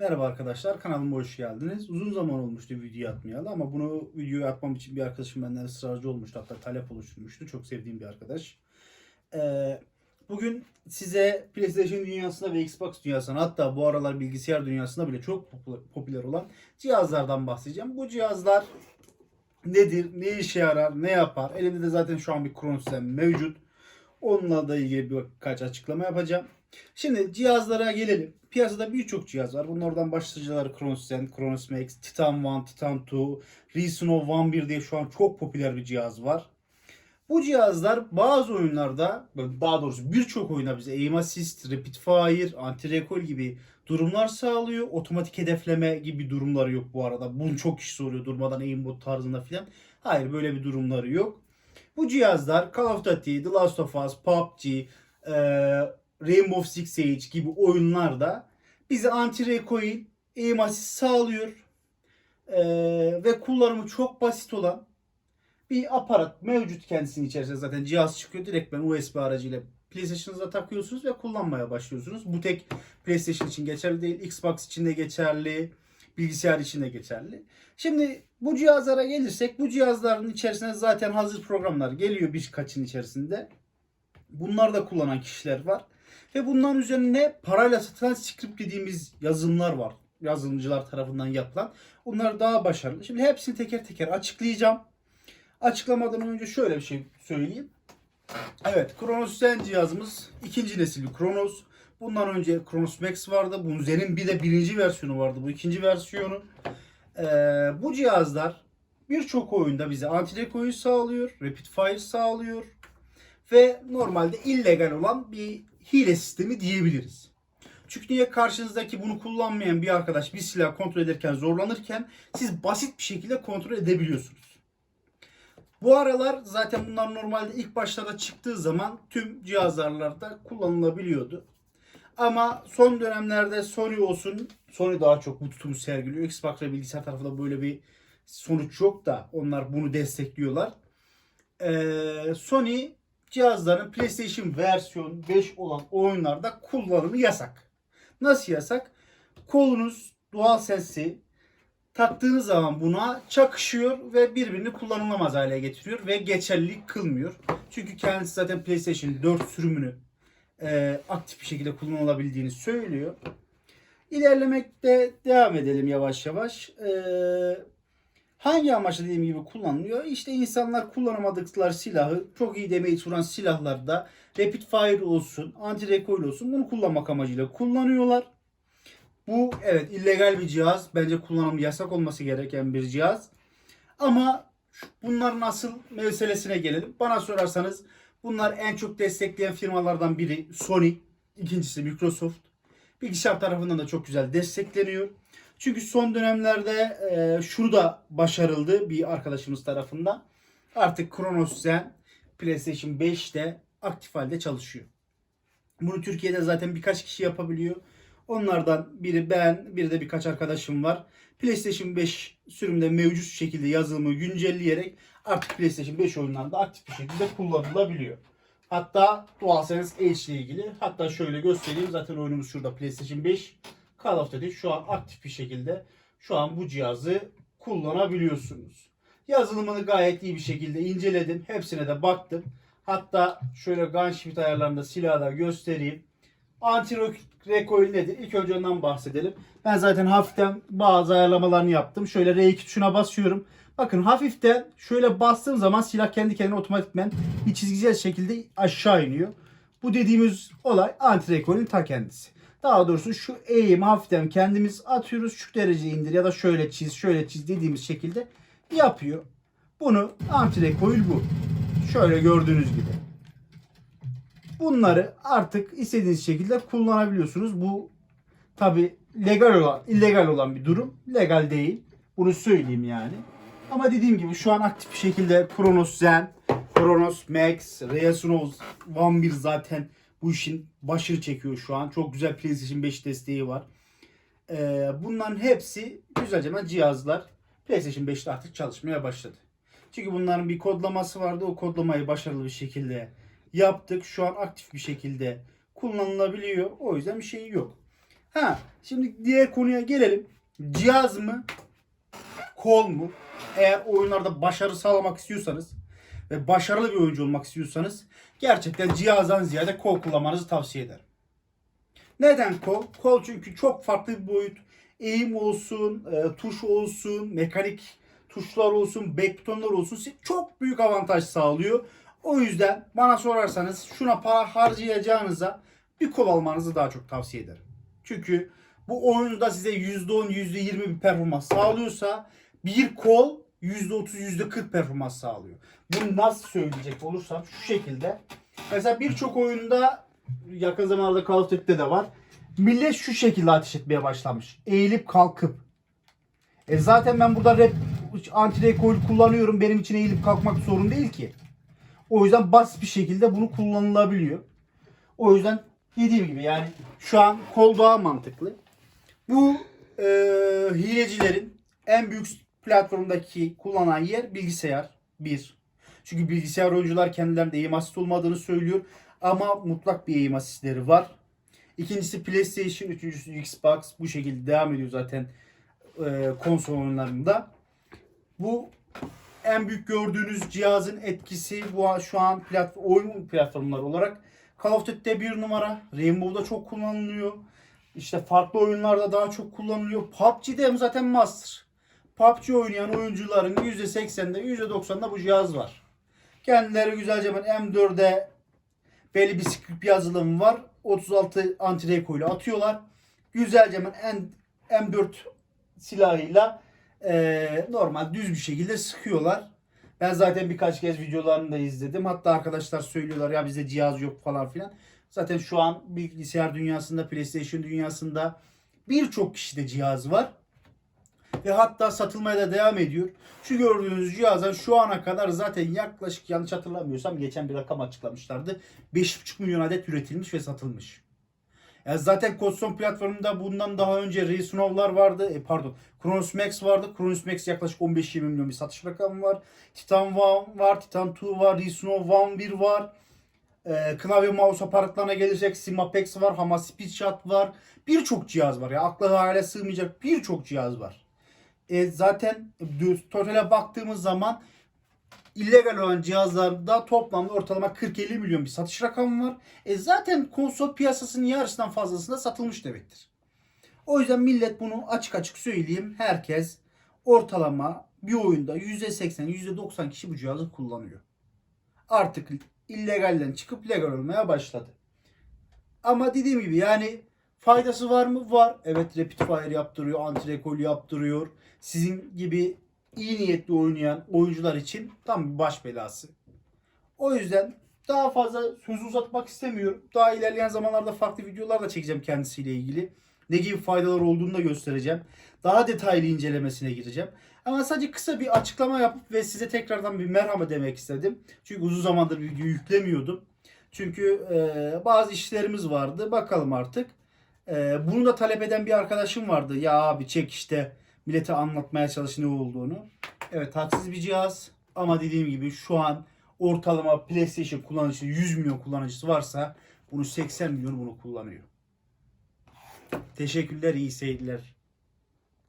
Merhaba arkadaşlar kanalıma hoş geldiniz. Uzun zaman olmuştu video atmayalı ama bunu videoya atmam için bir arkadaşım benden ısrarcı olmuştu. Hatta talep oluşturmuştu. Çok sevdiğim bir arkadaş. Ee, bugün size PlayStation dünyasında ve Xbox dünyasında hatta bu aralar bilgisayar dünyasında bile çok popüler, olan cihazlardan bahsedeceğim. Bu cihazlar nedir, ne işe yarar, ne yapar? Elimde de zaten şu an bir System mevcut. Onunla da ilgili birkaç açıklama yapacağım. Şimdi cihazlara gelelim. Piyasada birçok cihaz var. Bunlardan başlıcaları Chronos Zen, Chronos Max, Titan 1, Titan 2, Reason 1 diye şu an çok popüler bir cihaz var. Bu cihazlar bazı oyunlarda, daha doğrusu birçok oyunda bize aim assist, rapid fire, anti recoil gibi durumlar sağlıyor. Otomatik hedefleme gibi durumları yok bu arada. Bunu çok kişi soruyor durmadan aimbot tarzında filan. Hayır böyle bir durumları yok. Bu cihazlar Call of Duty, The Last of Us, PUBG, eee Rainbow Six Siege gibi oyunlarda bize anti recoil aim assist sağlıyor. Ee, ve kullanımı çok basit olan bir aparat mevcut kendisinin içerisinde zaten cihaz çıkıyor. Direkt ben USB aracıyla PlayStation'ınıza takıyorsunuz ve kullanmaya başlıyorsunuz. Bu tek PlayStation için geçerli değil. Xbox için de geçerli. Bilgisayar için de geçerli. Şimdi bu cihazlara gelirsek bu cihazların içerisinde zaten hazır programlar geliyor birkaçın içerisinde. Bunlar da kullanan kişiler var. Ve bunların üzerine parayla satılan script dediğimiz yazılımlar var. Yazılımcılar tarafından yapılan. Onlar daha başarılı. Şimdi hepsini teker teker açıklayacağım. Açıklamadan önce şöyle bir şey söyleyeyim. Evet Kronos Zen cihazımız ikinci nesil bir Kronos. Bundan önce Kronos Max vardı. Bunun Zen'in bir de birinci versiyonu vardı. Bu ikinci versiyonu. Ee, bu cihazlar birçok oyunda bize anti-recoil sağlıyor. Rapid fire sağlıyor. Ve normalde illegal olan bir hile sistemi diyebiliriz. Çünkü niye karşınızdaki bunu kullanmayan bir arkadaş bir silah kontrol ederken zorlanırken siz basit bir şekilde kontrol edebiliyorsunuz. Bu aralar zaten bunlar normalde ilk başlarda çıktığı zaman tüm cihazlarda kullanılabiliyordu. Ama son dönemlerde Sony olsun, Sony daha çok bu tutumu sergiliyor. Xbox ve bilgisayar tarafında böyle bir sonuç yok da onlar bunu destekliyorlar. Ee, Sony cihazların PlayStation versiyon 5 olan oyunlarda kullanımı yasak. Nasıl yasak? Kolunuz DualSense'i taktığınız zaman buna çakışıyor ve birbirini kullanılamaz hale getiriyor ve geçerlilik kılmıyor. Çünkü kendisi zaten PlayStation 4 sürümünü e, aktif bir şekilde kullanılabildiğini söylüyor. İlerlemekte devam edelim yavaş yavaş. Eee Hangi amaçla dediğim gibi kullanılıyor? İşte insanlar kullanamadıkları silahı çok iyi demeyi vuran silahlarda rapid fire olsun, anti recoil olsun bunu kullanmak amacıyla kullanıyorlar. Bu evet illegal bir cihaz. Bence kullanımı yasak olması gereken bir cihaz. Ama bunların asıl meselesine gelelim. Bana sorarsanız bunlar en çok destekleyen firmalardan biri Sony, ikincisi Microsoft. Bilgisayar tarafından da çok güzel destekleniyor. Çünkü son dönemlerde e, şunu da başarıldı bir arkadaşımız tarafından. Artık Kronos Zen PlayStation 5'te aktif halde çalışıyor. Bunu Türkiye'de zaten birkaç kişi yapabiliyor. Onlardan biri ben, bir de birkaç arkadaşım var. PlayStation 5 sürümde mevcut şekilde yazılımı güncelleyerek artık PlayStation 5 oyunlarında aktif bir şekilde kullanılabiliyor. Hatta DualSense Edge ile ilgili. Hatta şöyle göstereyim. Zaten oyunumuz şurada PlayStation 5. Call of Duty şu an aktif bir şekilde şu an bu cihazı kullanabiliyorsunuz. Yazılımını gayet iyi bir şekilde inceledim. Hepsine de baktım. Hatta şöyle gun shift ayarlarında silahı da göstereyim. Anti recoil nedir? İlk önce ondan bahsedelim. Ben zaten hafiften bazı ayarlamalarını yaptım. Şöyle R2 tuşuna basıyorum. Bakın hafiften şöyle bastığım zaman silah kendi kendine otomatikmen bir çizgisel şekilde aşağı iniyor. Bu dediğimiz olay anti recoil'in ta kendisi. Daha doğrusu şu eğim hafiften kendimiz atıyoruz. Şu derece indir ya da şöyle çiz, şöyle çiz dediğimiz şekilde yapıyor. Bunu anti recoil bu. Şöyle gördüğünüz gibi. Bunları artık istediğiniz şekilde kullanabiliyorsunuz. Bu tabi legal olan, illegal olan bir durum. Legal değil. Bunu söyleyeyim yani. Ama dediğim gibi şu an aktif bir şekilde Kronos Zen, Kronos Max, Reasonos 1 zaten bu işin başını çekiyor şu an. Çok güzel PlayStation 5 desteği var. Ee, bunların hepsi güzelce cihazlar PlayStation 5'te artık çalışmaya başladı. Çünkü bunların bir kodlaması vardı. O kodlamayı başarılı bir şekilde yaptık. Şu an aktif bir şekilde kullanılabiliyor. O yüzden bir şey yok. Ha, şimdi diğer konuya gelelim. Cihaz mı? Kol mu? Eğer oyunlarda başarı sağlamak istiyorsanız ve başarılı bir oyuncu olmak istiyorsanız gerçekten cihazdan ziyade kol kullanmanızı tavsiye ederim. Neden kol? Kol çünkü çok farklı bir boyut. Eğim olsun, e, tuş olsun, mekanik tuşlar olsun, back butonlar olsun çok büyük avantaj sağlıyor. O yüzden bana sorarsanız şuna para harcayacağınıza bir kol almanızı daha çok tavsiye ederim. Çünkü bu oyunda size %10, %20 bir performans sağlıyorsa bir kol %30, %40 performans sağlıyor. Bunu nasıl söyleyecek olursam şu şekilde. Mesela birçok oyunda yakın zamanlarda Call of Duty'de de var. Millet şu şekilde ateş etmeye başlamış. Eğilip kalkıp. E zaten ben burada rap anti recoil kullanıyorum. Benim için eğilip kalkmak sorun değil ki. O yüzden basit bir şekilde bunu kullanılabiliyor. O yüzden dediğim gibi yani şu an kol daha mantıklı. Bu e, hilecilerin en büyük platformdaki kullanan yer bilgisayar. Bir. Çünkü bilgisayar oyuncular kendilerinde eğim asist olmadığını söylüyor. Ama mutlak bir eğim asistleri var. İkincisi PlayStation, üçüncüsü Xbox. Bu şekilde devam ediyor zaten e, konsol oyunlarında. Bu en büyük gördüğünüz cihazın etkisi bu şu an platform, oyun platformları olarak Call of Duty'de bir numara. Rainbow'da çok kullanılıyor. İşte farklı oyunlarda daha çok kullanılıyor. PUBG'de zaten master. PUBG oynayan oyuncuların %80'de %90'da bu cihaz var. Kendileri güzelce ben M4'e belli bir script yazılım var. 36 anti recoil'i atıyorlar. Güzelce ben M4 silahıyla e, normal düz bir şekilde sıkıyorlar. Ben zaten birkaç kez videolarını da izledim. Hatta arkadaşlar söylüyorlar ya bizde cihaz yok falan filan. Zaten şu an bilgisayar dünyasında, PlayStation dünyasında birçok kişide cihaz var. Ve hatta satılmaya da devam ediyor. Şu gördüğünüz cihazlar şu ana kadar zaten yaklaşık yanlış hatırlamıyorsam geçen bir rakam açıklamışlardı. 5,5 milyon adet üretilmiş ve satılmış. Yani zaten Codestone platformunda bundan daha önce Resunov'lar vardı. E, pardon. Kronos Max vardı. Kronos Max yaklaşık 15-20 milyon bir satış rakamı var. Titan One var. Titan 2 var. Resunov One 1 var. E, klavye mouse aparatlarına gelirsek Simapex var. Hama Speedshot var. Birçok cihaz var. Ya akla hayale sığmayacak birçok cihaz var. E, zaten totale baktığımız zaman illegal olan cihazlarda toplamda ortalama 40-50 milyon bir satış rakamı var. E zaten konsol piyasasının yarısından fazlasında satılmış demektir. O yüzden millet bunu açık açık söyleyeyim. Herkes ortalama bir oyunda %80, %90 kişi bu cihazı kullanıyor. Artık illegalden çıkıp legal olmaya başladı. Ama dediğim gibi yani faydası var mı? Var. Evet rapid fire yaptırıyor, anti recoil yaptırıyor. Sizin gibi iyi niyetli oynayan oyuncular için tam bir baş belası. O yüzden daha fazla sözü uzatmak istemiyorum. Daha ilerleyen zamanlarda farklı videolar da çekeceğim kendisiyle ilgili. Ne gibi faydalar olduğunu da göstereceğim. Daha detaylı incelemesine gireceğim. Ama sadece kısa bir açıklama yapıp ve size tekrardan bir merhaba demek istedim. Çünkü uzun zamandır video yüklemiyordum. Çünkü e, bazı işlerimiz vardı. Bakalım artık. E, bunu da talep eden bir arkadaşım vardı. Ya abi çek işte millete anlatmaya çalış ne olduğunu. Evet haksız bir cihaz ama dediğim gibi şu an ortalama PlayStation kullanıcısı 100 milyon kullanıcısı varsa bunu 80 milyon bunu kullanıyor. Teşekkürler, iyi seyirler.